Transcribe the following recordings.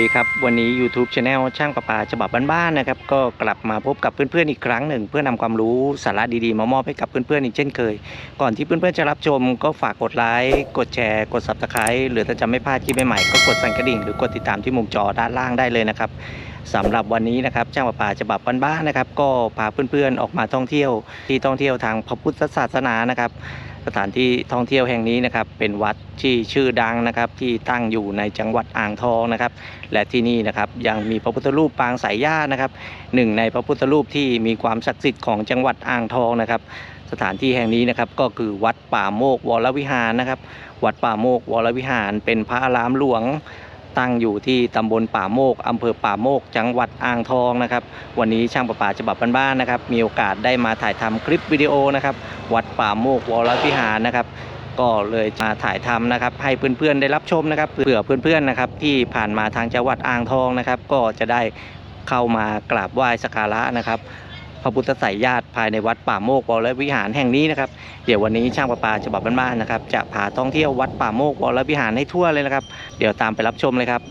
ดีครับ วันนี้ YouTube Channel ช่างประปาฉบับบ้านๆนะครับ ก็กลับมาพบกับเพื่อนๆอีกครั้งหนึ่ง เพื่อนำความรู้สาระดีๆ มามอบให้กับเพื่อนๆอีกเช่นเคย ก่อนที่เพื่อนๆจะรับชม ก็ฝากกดไลค์กดแชร์ กด Subscribe หรือถ้าจะไม่พลาดคลิปใหม่ๆก็กดสั่นกระดิ่งหรือกดติดตามที่มุมจอด้านล่างได้เลยนะครับสำหรับวันนี้นะครับช่างประปาฉบับบ้านๆนะครับ ก็พาเพื่อนๆออกมาท่องเที่ยว ที่ท่องเที่ยวทางพระพุทธศาสนานะครับ สถานที่ท่องเที่ยวแห่งนี้นะครับ เป็นวัดที่ชื่อดังนะครับ ที่ตั้งอยู่ในจังหวัดอ่างทองนะครับ และที่นี่นะครับยังมีพระพุทธรูปปางสายญาตินะครับหนึ่งในพระพุทธรูปที่มีความศักดิ์สิทธิ์ของจังหวัดอ่างทองนะครับ สถานที่แห่งนี้นะครับก็คือวัดป่าโมกวรวิหารนะครับ วัดป่าโมกวรวิหาร เป็นพระอารามหลวง ตั้งอยู่ที่ตำบลป่าโมกอำเภอป่าโมก จังหวัดอ่างทองนะครับ วันนี้ช่างประปาฉบับบ้านๆนะครับ มีโอกาสได้มาถ่ายทำคลิปวิดีโอนะครับ วัดป่าโมกวรวิหารนะครับ ก็เลยมาถ่ายทำนะครับ ให้เพื่อนๆได้รับชมนะครับเผื่อเพื่อนๆนะครับ ที่ผ่านมาทางจังหวัดอ่างทองนะครับ ก็จะได้เข้ามากราบไหว้สักการะนะครับ พระพุทธไสยญาติภายในวัดป่าโมกวรวิหารแห่งนี้นะครับเดี๋ยววันนี้ช่างประปาฉบับบ้านๆนะครับ จะพาท่องเที่ยววัดป่าโมกวรวิหารให้ทั่วเลยนะครับ เดี๋ยวตามไปรับชมเลยครับ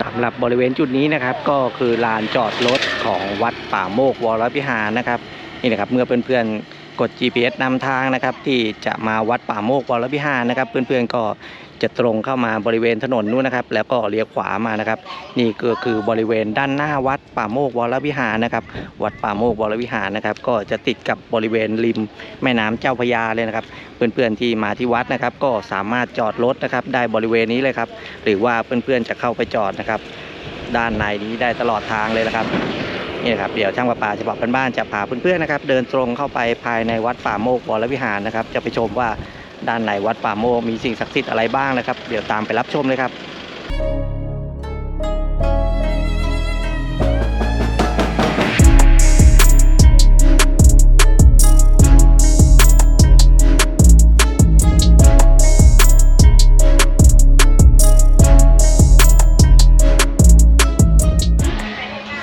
สำหรับบริเวณจุดนี้นะครับก็คือลานจอดรถของวัดป่าโมกวรวิหารนะครับนี่นะครับเมื่อเพื่อนๆกด GPS นำทางนะครับ ที่จะมาวัดป่าโมกวรวิหารนะครับ เพื่อนๆก็ จะตรงเข้ามาบริเวณถนนนู้นนะครับ แล้วก็เลี้ยวขวามานะครับ นี่ก็คือบริเวณด้านหน้าวัดป่าโมกวรวิหารนะครับ วัดป่าโมกวรวิหารนะครับ ก็จะติดกับบริเวณริมแม่น้ำเจ้าพยาเลยนะครับ เพื่อนๆที่มาที่วัดนะครับ ก็สามารถจอดรถนะครับได้บริเวณนี้เลยครับ หรือว่าเพื่อนๆจะเข้าไปจอดนะครับ ด้านในนี้ได้ตลอดทางเลยนะครับนี่นะครับเดี๋ยวช่างประปาฉบับบ้านๆจะพาเพื่อนๆนะครับ เดินตรงเข้าไปภายในวัดป่าโมกวรวิหารนะครับ จะไปชมว่า ด้านในวัดป่าโมกมีสิ่งศักดิ์สิทธิ์อะไรบ้างนะครับ เดี๋ยวตามไปรับชมเลยครับ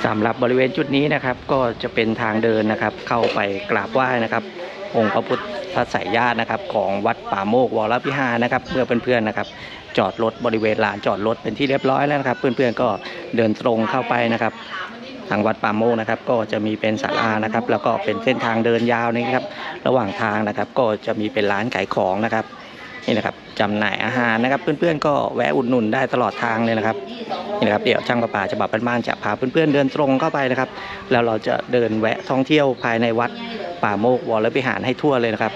สำหรับบริเวณจุดนี้นะครับก็จะเป็นทางเดินนะครับ เข้าไปกราบไหว้นะครับ องค์พระพุทธ ไสยญาตินะครับของวัดป่าโมกวรวิหารนะครับเมื่อเพื่อนๆนะครับ จอดรถบริเวณลานจอดรถเป็นที่เรียบร้อยแล้วนะครับ เพื่อนๆก็เดินตรงเข้าไปนะครับ ทางวัดป่าโมกนะครับ ก็จะมีเป็นศาลานะครับ แล้วก็เป็นเส้นทางเดินยาวนะครับ ระหว่างทางนะครับ ก็จะมีเป็นร้านขายของนะครับนี่นะครับจำหน่ายอาหารนะครับ เพื่อนๆก็แวะอุดหนุนได้ตลอดทางเลยนะครับนี่นะครับเดี๋ยวช่างประปาฉบับบ้านๆจะพาเพื่อนๆเดินตรงเข้าไปนะครับ แล้วเราจะเดินแวะท่องเที่ยวภายในวัด ป่าโมกวรวิหารให้ทั่วเลยนะครับ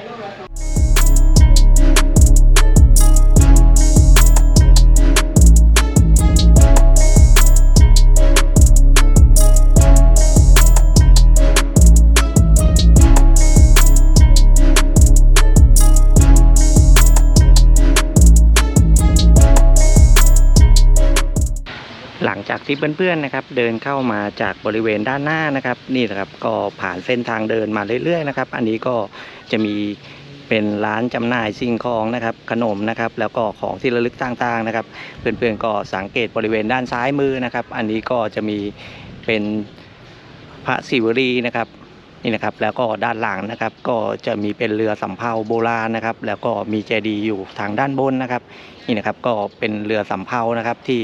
หลังจากที่เพื่อนๆนะครับ เดินเข้ามาจากบริเวณด้านหน้านะครับ นี่นะครับก็ผ่านเส้นทางเดินมาเรื่อยๆนะครับ อันนี้ก็จะมีเป็นร้านจำหน่ายสิ่งของนะครับขนมนะครับ แล้วก็ของที่ระลึกต่างๆนะครับ เพื่อนๆก็สังเกตบริเวณด้านซ้ายมือนะครับ อันนี้ก็จะมีเป็นพระศิวรีนะครับ นี่นะครับแล้วก็ด้านหลังนะครับก็จะมีเป็นเรือสำเภาโบราณนะครับ แล้วก็มีเจดีย์อยู่ทางด้านบนนะครับนี่นะครับก็เป็นเรือสำเภานะครับที่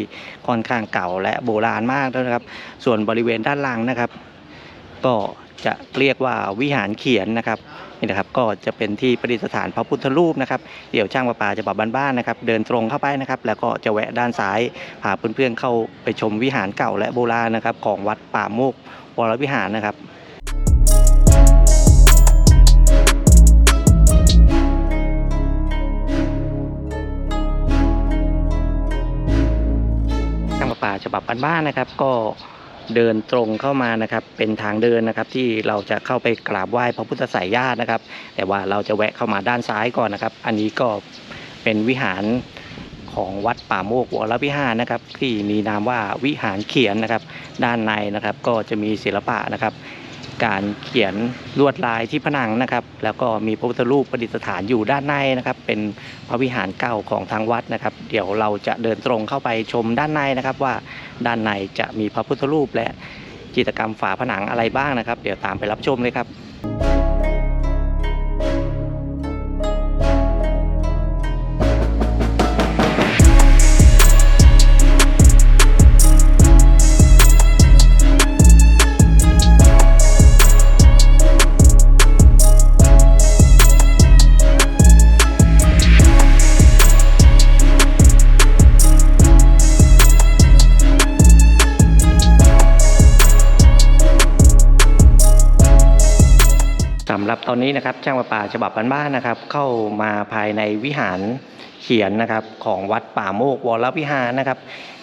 ค่อนข้างเก่าและโบราณมากแล้วนะครับ ส่วนบริเวณด้านล่างนะครับ ก็จะเรียกว่าวิหารเขียนนะครับนี่นะครับก็จะเป็นที่ประดิษฐานพระพุทธรูปนะครับเดี๋ยวช่างประปาจะบอกบ้านๆนะครับ เดินตรงเข้าไปนะครับ แล้วก็จะแวะด้านซ้ายพาเพื่อนๆเข้าไปชมวิหารเก่าและโบราณนะครับ ของวัดป่าโมกวรวิหารนะครับ บับบ้านๆนะครับ ก็เดินตรงเข้ามานะครับ เป็นทางเดินนะครับ ที่เราจะเข้าไปกราบไหว้พระพุทธไสยญาตินะครับ แต่ว่าเราจะแวะเข้ามาด้านซ้ายก่อนนะครับ อันนี้ก็เป็นวิหารของวัดป่าโมกวรวิหารนะครับ ที่มีนามว่าวิหารเขียนนะครับ ด้านในนะครับ ก็จะมีศิลปะนะครับ การเขียนลวดลายที่ผนังนะครับ แล้วก็มีพระพุทธรูปประดิษฐานอยู่ด้านในนะครับ เป็นพระวิหารเก่าของทางวัดนะครับ เดี๋ยวเราจะเดินตรงเข้าไปชมด้านในนะครับ ว่าด้านในจะมีพระพุทธรูปและจิตรกรรมฝาผนังอะไรบ้างนะครับ เดี๋ยวตามไปรับชมเลยครับ สำหรับตอนนี้นะครับช่างประปาฉบับบ้านๆนะครับ เข้ามาภายในวิหารเขียนนะครับของวัดป่าโมกวรวิหารนะครับ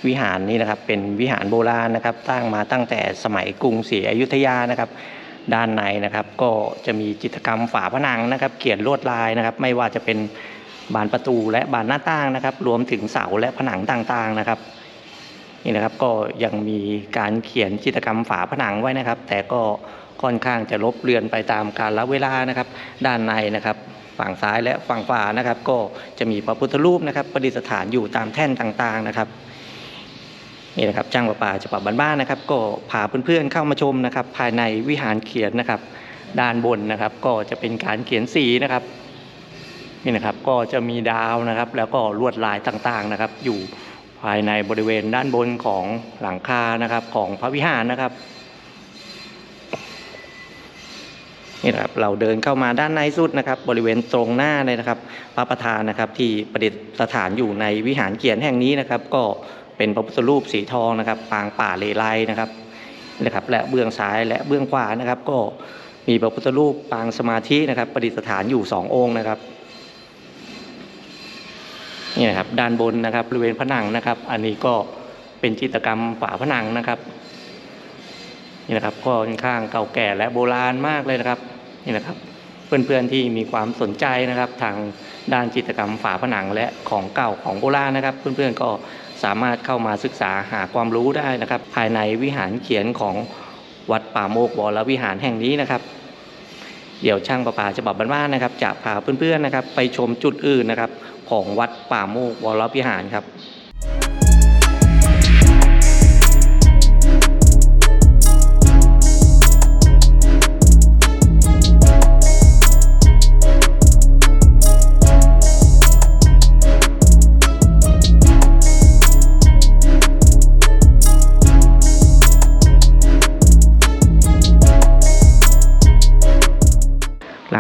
วิหารนี้นะครับเป็นวิหารโบราณนะครับตั้งมาตั้งแต่สมัยกรุงศรีอยุธยานะครับ ด้านในนะครับ ก็จะมีจิตรกรรมฝาผนังนะครับ เขียนลวดลายนะครับ ไม่ว่าจะเป็นบานประตูและบานหน้าต่างนะครับ รวมถึงเสาและผนังต่างๆนะครับนี่นะครับก็ยังมีการเขียนจิตรกรรมฝาผนังไว้นะครับ แต่ก็ ค่อนข้างจะลบเลือนไปตามกาลเวลานะครับ ด้านในนะครับฝั่งซ้ายและฝั่งขวานะครับ ก็จะมีพระพุทธรูปนะครับประดิษฐานอยู่ตามแท่นต่างๆนะครับนี่นะครับจ้างประปาฉบับบ้านๆนะครับ ก็พาเพื่อนๆเข้ามาชมนะครับ ภายในวิหารเขียนนะครับ ด้านบนนะครับ ก็จะเป็นการเขียนสีนะครับนี่นะครับก็จะมีดาวนะครับ แล้วก็ลวดลายต่างๆนะครับ อยู่ภายในบริเวณด้านบนของหลังคานะครับของพระวิหารนะครับ นี่นะครับเราเดินเข้ามาด้านในสุดนะครับ บริเวณตรงหน้าเลยนะครับ พระประธานนะครับที่ประดิษฐานอยู่ในวิหารเขียนแห่งนี้นะครับ ก็เป็นพระพุทธรูปสีทองนะครับปางป่าเลไลนะครับนี่นะครับ และเบื้องซ้ายและเบื้องขวานะครับ ก็มีพระพุทธรูปปางสมาธินะครับ ประดิษฐานอยู่สององค์นะครับนี่นะครับด้านบนนะครับบริเวณผนังนะครับ อันนี้ก็เป็นจิตรกรรมฝาผนังนะครับ นี่นะครับก็ค่อนข้างเก่าแก่และโบราณมากเลยนะครับนี่นะครับเพื่อนๆที่มีความสนใจนะครับ ทางด้านจิตรกรรมฝาผนังและของเก่าของโบราณนะครับ เพื่อนๆก็สามารถเข้ามาศึกษาหาความรู้ได้นะครับ ภายในวิหารเขียนของวัดป่าโมกวรวิหารแห่งนี้นะครับ เดี๋ยวช่างประปาฉบับบ้านๆนะครับ จะพาเพื่อนๆนะครับ ไปชมจุดอื่นนะครับ ของวัดป่าโมกวรวิหารครับ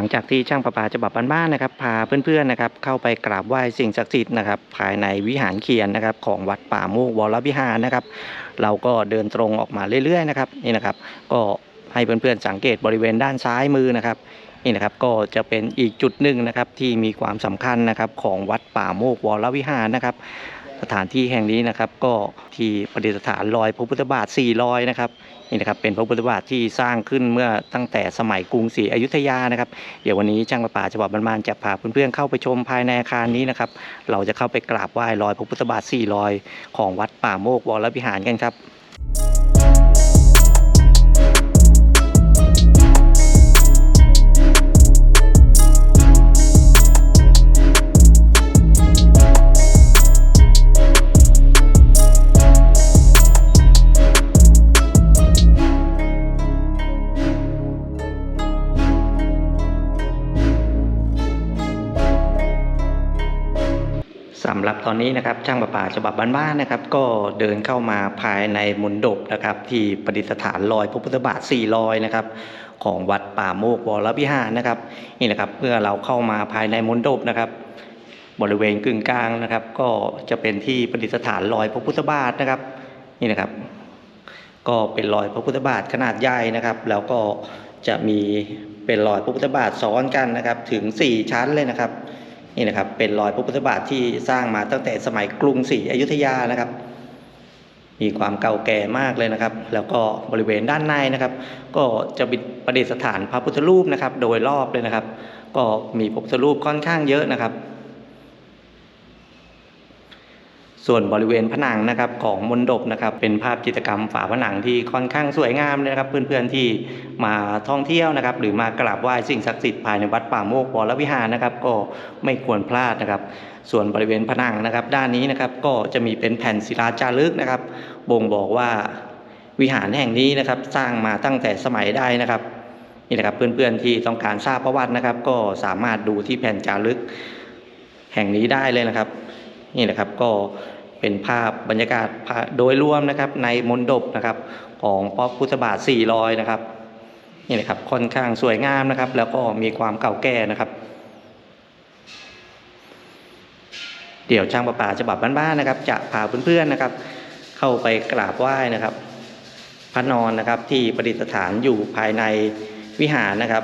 งจากที่ช่างประปาฉบับบ้านๆนะครับ พาเพื่อนๆนะครับ เข้าไปกราบไหว้สิ่งศักดิ์สิทธิ์นะครับ ภายในวิหารเขียนนะครับ ของวัดป่าโมกวรวิหารนะครับ เราก็เดินตรงออกมาเรื่อยๆนะครับนี่นะครับ ก็ให้เพื่อนๆสังเกตบริเวณด้านซ้ายมือนะครับนี่นะครับก็จะเป็นอีกจุดหนึ่งนะครับที่มีความสำคัญนะครับของวัดป่าโมกวรวิหารนะครับ สถานที่แห่งนี้นะครับ ก็ที่ประดิษฐานรอยพระพุทธบาท4รอยนะครับนี่นะครับเป็นพระพุทธบาทที่สร้างขึ้นเมื่อตั้งแต่สมัยกรุงศรีอยุธยานะครับ เดี๋ยววันนี้ช่างประปาฉบับบ้านๆจะพาเพื่อนๆเข้าไปชมภายในอาคารนี้นะครับ เราจะเข้าไปกราบไหว้รอยพระพุทธบาท4รอยของวัดป่าโมกวรวิหารกันครับ นนี้นะครับช่างประปาฉบับบ้านๆนะครับ ก็เดินเข้ามาภายในมณฑปนะครับ ที่ประดิษฐานรอยพระพุทธบาท4รอยนะครับของวัดป่าโมกวรวิหารนะครับนี่นะครับเมื่อเราเข้ามาภายในมณฑปนะครับ บริเวณกึ่งกลางนะครับ ก็จะเป็นที่ประดิษฐานรอยพระพุทธบาทนะครับนี่นะครับ ก็เป็นรอยพระพุทธบาทขนาดใหญ่นะครับ แล้วก็จะมีเป็นรอยพระพุทธบาทซ้อนกันนะครับ ถึง 4 ชั้นเลยนะครับ นี่นะครับเป็นรอยพระพุทธบาทที่สร้างมาตั้งแต่สมัยกรุงศรีอยุธยานะครับ มีความเก่าแก่มากเลยนะครับ แล้วก็บริเวณด้านในนะครับ ก็จะบิดประดิษฐานพระพุทธรูปนะครับ โดยรอบเลยนะครับ ก็มีพระพุทธรูปค่อนข้างเยอะนะครับ ส่วนบริเวณผนังนะครับของมณฑปนะครับเป็นภาพจิตรกรรมฝาผนังที่ค่อนข้างสวยงามเลยนะครับ เพื่อนๆที่มาท่องเที่ยวนะครับ หรือมากราบไหว้สิ่งศักดิ์สิทธิ์ภายในวัดป่าโมกวรวิหารนะครับ ก็ไม่ควรพลาดนะครับ ส่วนบริเวณผนังนะครับ ด้านนี้นะครับก็จะมีเป็นแผ่นศิลาจารึกนะครับ บ่งบอกว่าวิหารแห่งนี้นะครับสร้างมาตั้งแต่สมัยใดนะครับนี่นะครับเพื่อนๆที่ต้องการทราบประวัตินะครับ ก็สามารถดูที่แผ่นจารึกแห่งนี้ได้เลยนะครับ นี่นะครับก็ เป็นภาพบรรยากาศโดยรวมนะครับในมณฑปนะครับของพระพุทธบาท 400 นะครับนี่นะครับค่อนข้างสวยงามนะครับ แล้วก็มีความเก่าแก่นะครับ เดี๋ยวช่างประปาฉบับบ้านๆนะครับ จะพาเพื่อนๆนะครับ เข้าไปกราบไหว้นะครับ พระนอนนะครับที่ประดิษฐานอยู่ภายในวิหารนะครับ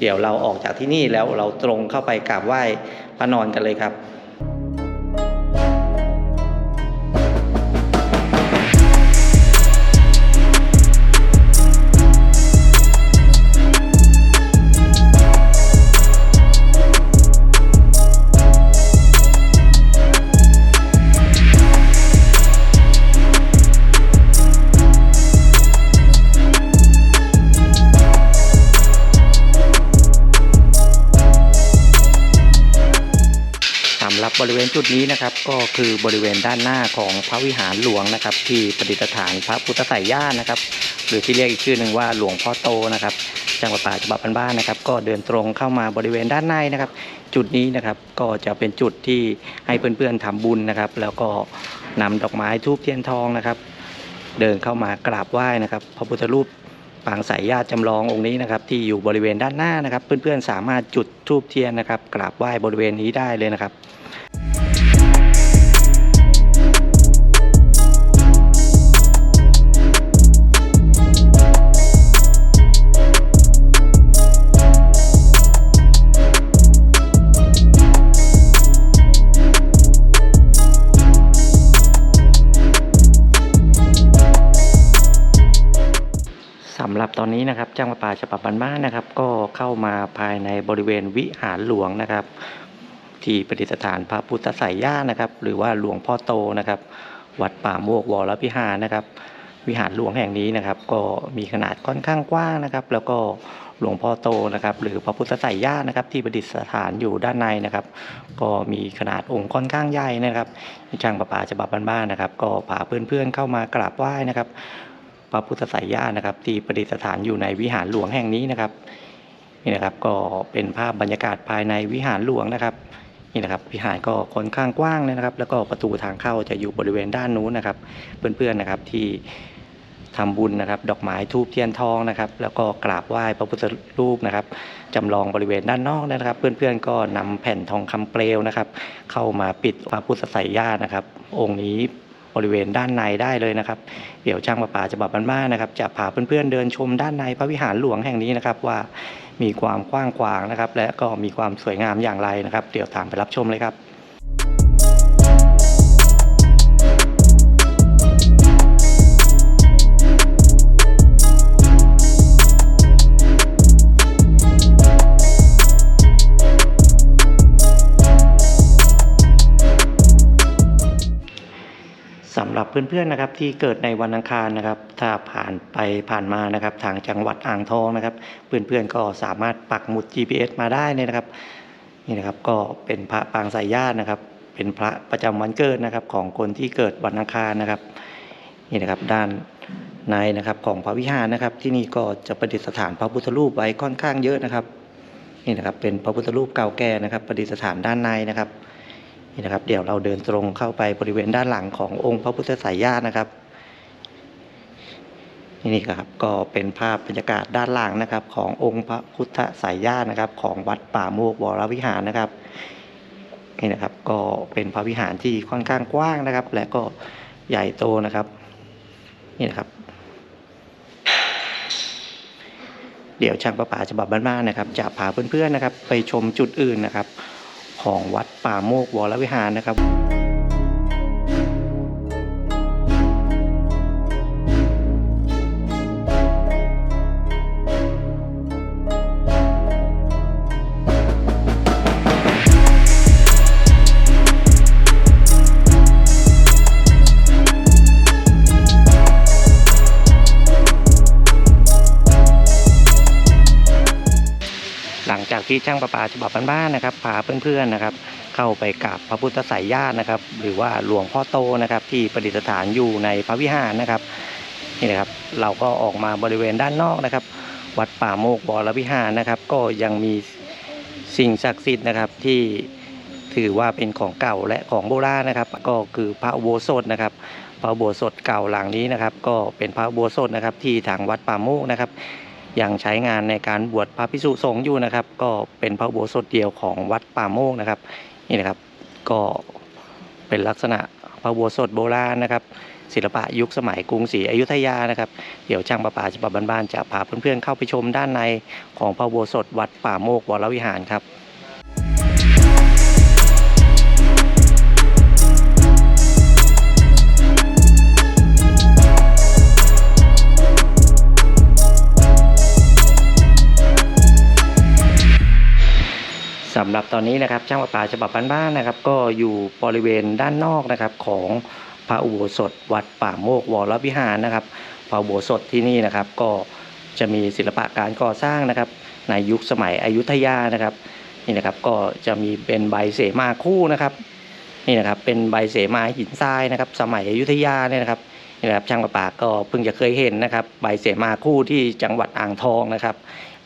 เดี๋ยวเราออกจากที่นี่แล้วเราตรงเข้าไปกราบไหว้พระนอนกันเลยครับ บริเวณจุดนี้นะครับ ก็คือบริเวณด้านหน้าของพระวิหารหลวงนะครับ ที่ประดิษฐานพระพุทธไสยญาณนะครับ หรือที่เรียกอีกชื่อหนึ่งว่าหลวงพ่อโตนะครับจังหวัดป่าฉบับบ้านๆนะครับ ก็เดินตรงเข้ามาบริเวณด้านในนะครับ จุดนี้นะครับก็จะเป็นจุดที่ให้เพื่อนๆทำบุญนะครับ แล้วก็นำดอกไม้ทูบเทียนทองนะครับ เดินเข้ามากราบไหว้นะครับ พระพุทธรูปปางสายญาติจำลององค์นี้นะครับ ที่อยู่บริเวณด้านหน้านะครับ เพื่อนๆสามารถจุดทูบเทียนนะครับ กราบไหว้บริเวณนี้ได้เลยนะครับ นี้นะครับจ้างประปาฉบับบ้านๆนะครับ ก็เข้ามาภายในบริเวณวิหารหลวงนะครับ ที่ประดิษฐานพระพุทธไสยญาณนะครับ หรือว่าหลวงพ่อโตนะครับ วัดป่าโมกวรพิหารนะครับ วิหารหลวงแห่งนี้นะครับ ก็มีขนาดค่อนข้างกว้างนะครับ แล้วก็หลวงพ่อโตนะครับ หรือพระพุทธไสยญาณนะครับ ที่ประดิษฐานอยู่ด้านในนะครับ ก็มีขนาดองค์ค่อนข้างใหญ่นะครับช่างประปาฉบับบ้านๆนะครับ ก็พาเพื่อนๆเข้ามากราบไหว้นะครับ พระพุทธไสยญาณนะครับ ที่ประดิษฐานอยู่ในวิหารหลวงแห่งนี้นะครับนี่นะครับก็เป็นภาพบรรยากาศภายในวิหารหลวงนะครับนี่นะครับวิหารก็ค่อนข้างกว้างเลยนะครับ แล้วก็ประตูทางเข้าจะอยู่บริเวณด้านนู้นนะครับ เพื่อนๆนะครับที่ทำบุญนะครับ ดอกไม้ทูบเทียนทองนะครับ แล้วก็กราบไหว้พระพุทธรูปนะครับจำลองบริเวณด้านนอกนะครับ เพื่อนๆก็นำแผ่นทองคำเปลวนะครับ เข้ามาปิดพระพุทธไสยญาณนะครับ องค์นี้ บริเวณด้านในได้เลยนะครับ เดี๋ยวช่างประปาจะบอกบ้านๆนะครับ จะพาเพื่อนๆเดินชมด้านในพระวิหารหลวงแห่งนี้นะครับว่ามีความกว้างขวางนะครับ และก็มีความสวยงามอย่างไรนะครับ เดี๋ยวตามไปรับชมเลยครับ เพื่อนๆนะครับที่เกิดในวันอังคารนะครับ ถ้าผ่านไปผ่านมานะครับ ทางจังหวัดอ่างทองนะครับ เพื่อนๆก็สามารถปักหมุด GPS มาได้เลยนะครับนี่นะครับก็เป็นพระปางสายญาตินะครับ เป็นพระประจำวันเกิดนะครับ ของคนที่เกิดวันอังคารนะครับนี่นะครับด้านในนะครับของพระวิหารนะครับ ที่นี่ก็จะประดิษฐานพระพุทธรูปไว้ค่อนข้างเยอะนะครับนี่นะครับเป็นพระพุทธรูปเก่าแก่นะครับ ประดิษฐานด้านในนะครับ นี่นะครับ เดี๋ยวเราเดินตรงเข้าไปบริเวณด้านหลังขององค์พระพุทธไสยญาณนะครับนี่ครับก็เป็นภาพบรรยากาศด้านหลังนะครับ ขององค์พระพุทธไสยญาณนะครับ ของวัดป่าโมกวรวิหารนะครับนี่นะครับก็เป็นพระวิหารที่ค่อนข้างกว้างนะครับ และก็ใหญ่โตนะครับนี่นะครับ เดี๋ยวช่างประปาฉบับบ้านๆนะครับ จะพาเพื่อนๆนะครับ ไปชมจุดอื่นนะครับ ของวัดป่าโมกวรวิหารนะครับากที่ช่างประปาฉบับบ้านๆนะครับพาเพื่อนๆนะครับ เข้าไปกราบพระพุทธไสยญาณนะครับ หรือว่าหลวงพ่อโตนะครับที่ประดิษฐานอยู่ในพระวิหารนะครับนี่นะครับ เราก็ออกมาบริเวณด้านนอกนะครับ วัดป่าโมกบรวิหารนะครับ ก็ยังมีสิ่งศักดิ์สิทธิ์นะครับที่ถือว่าเป็นของเก่าและของโบราณนะครับ ก็คือพระอุโบสถนะครับ พระอุโบสถเก่าหลังนี้นะครับ ก็เป็นพระอุโบสถนะครับที่ทางวัดป่าโมกนะครับ ยังใช้งานในการบวชพระภิกษุสงฆ์อยู่นะครับ ก็เป็นพระอุโบสถเดียวของวัดป่าโมกนะครับ นี่นะครับก็เป็นลักษณะพระอุโบสถโบราณนะครับ ศิลปะยุคสมัยกรุงศรีอยุธยานะครับ เดี๋ยวช่างประปาฉบับบ้านๆจะพาเพื่อนๆเข้าไปชมด้านในของพระอุโบสถวัดป่าโมกวรวิหารครับ สำหรับตอนนี้นะครับช่างประปาฉบับบ้านๆนะครับ ก็อยู่บริเวณด้านนอกนะครับของพระอุโบสถวัดป่าโมกวรวิหารนะครับพระอุโบสถที่นี่นะครับ ก็จะมีศิลปะการก่อสร้างนะครับ ในยุคสมัยอยุธยานะครับนี่นะครับก็จะมีเป็นใบเสมาคู่นะครับนี่นะครับเป็นใบเสมาหินทรายนะครับ สมัยอยุธยาเนี่ยนะครับ นี่นะครับช่างประปาก็เพิ่งจะเคยเห็นนะครับใบเสมาคู่ที่จังหวัดอ่างทองนะครับ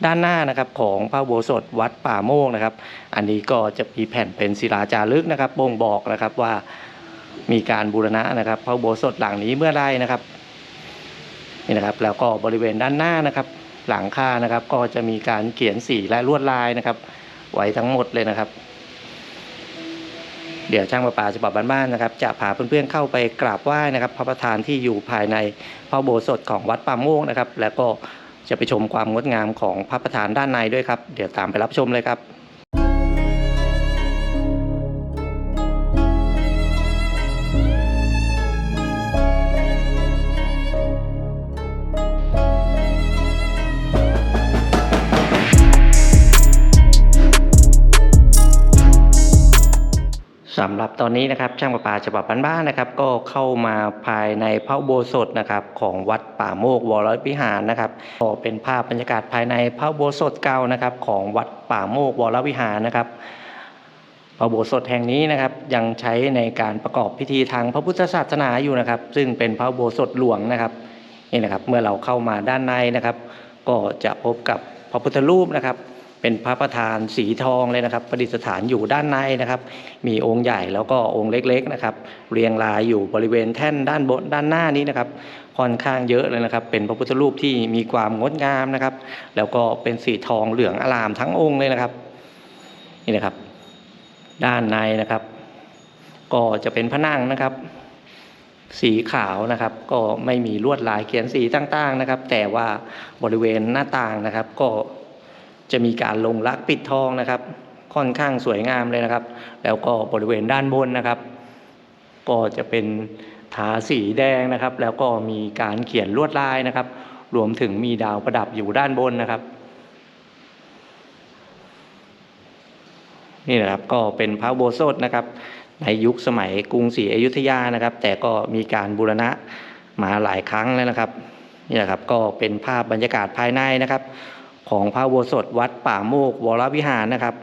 ด้านหน้านะครับของพระโบสถวัดป่าโมกนะครับ อันนี้ก็จะมีแผ่นเป็นศิลาจารึกนะครับบ่งบอกนะครับว่ามีการบูรณะนะครับ พระโบสถหลังนี้เมื่อไรนะครับนี่นะครับแล้วก็บริเวณด้านหน้านะครับ หลังคานะครับก็จะมีการเขียนสีและลวดลายนะครับ ไว้ทั้งหมดเลยนะครับ เดี๋ยวช่างประปาฉบับบ้านๆนะครับ จะพาเพื่อนๆเข้าไปกราบไหว้นะครับ พระประธานที่อยู่ภายในพระโบสถของวัดป่าโมกนะครับ แล้วก็จะไปชมความงดงามของพระประธานด้านในด้วยครับ เดี๋ยวตามไปรับชมเลยครับ อนนี้นะครับช่างประปาฉบับบ้านๆนะครับ ก็เข้ามาภายในพระอุโบสถนะครับของวัดป่าโมกวรวิหารนะครับก็เป็นภาพบรรยากาศภายในพระอุโบสถเก่านะครับ ของวัดป่าโมกวรวิหารนะครับพระโบสถแห่งนี้นะครับยังใช้ในการประกอบพิธีทางพระพุทธศาสนาอยู่นะครับ ซึ่งเป็นพระโบสถหลวงนะครับนี่นะครับ เมื่อเราเข้ามาด้านในนะครับ ก็จะพบกับพระพุทธรูปนะครับ เป็นพระประธานสีทองเลยนะครับ ประดิษฐานอยู่ด้านในนะครับ มีองค์ใหญ่แล้วก็องค์เล็กๆนะครับ เรียงรายอยู่บริเวณแท่นด้านบนด้านหน้านี้นะครับค่อนข้างเยอะเลยนะครับ เป็นพระพุทธรูปที่มีความงดงามนะครับ แล้วก็เป็นสีทองเหลืองอลามทั้งองค์เลยนะครับนี่นะครับ ด้านในนะครับ ก็จะเป็นพระนั่งนะครับ สีขาวนะครับ ก็ไม่มีลวดลายเขียนสีต่างๆนะครับ แต่ว่าบริเวณหน้าต่างนะครับ ก็ จะมีการลงลักปิดทองนะครับ ค่อนข้างสวยงามเลยนะครับ แล้วก็บริเวณด้านบนนะครับ ก็จะเป็นทาสีแดงนะครับ แล้วก็มีการเขียนลวดลายนะครับ รวมถึงมีดาวประดับอยู่ด้านบนนะครับ นี่นะครับก็เป็นพระโบสถนะครับ ในยุคสมัยกรุงศรีอยุธยานะครับ แต่ก็มีการบูรณะมาหลายครั้งแล้วนะครับ นี่แหละครับก็เป็นภาพบรรยากาศภายในนะครับ ของพระโบสถวัดป่าโมกวรวิหารนะครับ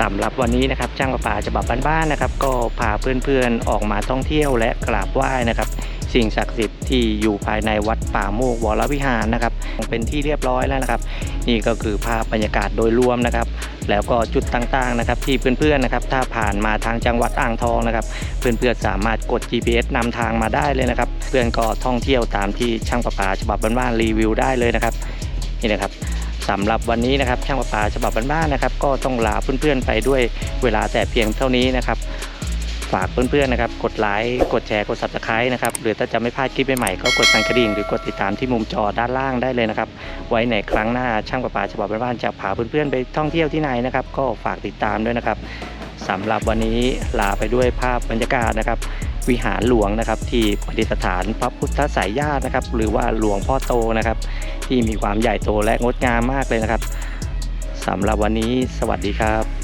สำหรับวันนี้นะครับช่างประปาฉบับบ้านๆนะครับ ก็พาเพื่อนๆออกมาท่องเที่ยวและกราบไหว้นะครับ สิ่งศักดิ์สิทธิ์ที่อยู่ภายในวัดป่าโมกวรวิหารนะครับ เป็นที่เรียบร้อยแล้วนะครับ นี่ก็คือภาพบรรยากาศโดยรวมนะครับ แล้วก็จุดต่างๆนะครับ ที่เพื่อนๆนะครับ ถ้าผ่านมาทางจังหวัดอ่างทองนะครับ เพื่อนๆสามารถกด GPS นำทางมาได้เลยนะครับ เพื่อนก็ท่องเที่ยวตามที่ช่างประปาฉบับบ้านๆรีวิวได้เลยนะครับนี่นะครับ สำหรับวันนี้นะครับช่างประปาฉบับบ้านๆนะครับ ก็ต้องลาเพื่อนๆไปด้วยเวลาแต่เพียงเท่านี้นะครับฝากเพื่อนๆนะครับ กดไลค์ กดแชร์ กด subscribe นะครับ หรือถ้าจะไม่พลาดคลิปใหม่ๆ ก็กดสั่นกระดิ่ง หรือกดติดตามที่มุมจอด้านล่างได้เลยนะครับ ไว้ในครั้งหน้าช่างประปาฉบับบ้านๆจะพาเพื่อนๆไปท่องเที่ยวที่ไหนนะครับ ก็ฝากติดตามด้วยนะครับสำหรับวันนี้ลาไปด้วยภาพบรรยากาศนะครับ วิหารหลวงนะครับที่ประดิษฐานพระพุทธสายญาตินะครับ หรือว่าหลวงพ่อโตนะครับ ที่มีความใหญ่โตและงดงามมากเลยนะครับสำหรับวันนี้สวัสดีครับ